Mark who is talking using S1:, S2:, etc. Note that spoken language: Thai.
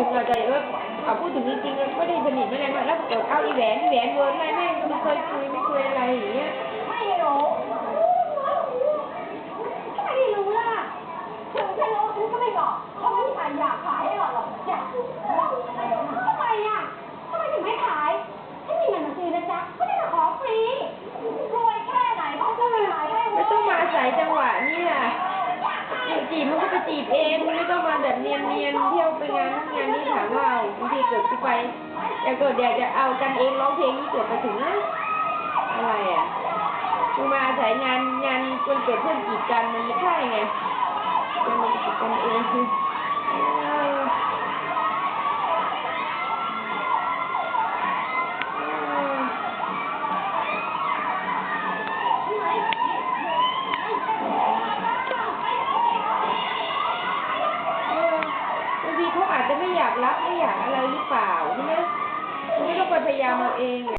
S1: ถึงเราใจเออเอาพูดถึงจริงๆไม่ได้สนิทไม่ได้มาแล้วเกิดเอาอีแหวนอีแหวนเวิร์นอะไรแม่ก็ไม่เคยคุยไม่เคยอะไรอย่างเงี้ย
S2: ไม่รู้ทำไมไม่รู้ล่ะถึงจะรู้ฉันก็ไม่บอกเพราะไม่มีใครอยากขายให้หรอกหรอกจ้ะทำไมอะทำไมถึงไม่ขายฉันมีเงินมาซื้อนะจ๊ะไม่ได้มาขอฟรีรวยแค่ไหนเขาก็ไม่ขายให้เว้
S1: ไม่ต้องมาอาศัยจังหวะนี่ล่ะจีบมันก็ไปจีบเองไม่ ดที่ไปอยากเกิดอยากจะเอากันเองร้องเพลงนี่เกิดไปถึงนะอะไรอะคือมาอาศัยงานงานคนเกิดเพื่อนกีดกันมันไม่ใช่ไงมันมันจีดกันเองคือเออเออ เออบางที เขาอาจจะไม่อยากรับไม่อยากอะไรหรือเปล่าใช่ไหมคุณไม่ต้องไปพยายามเอาเอง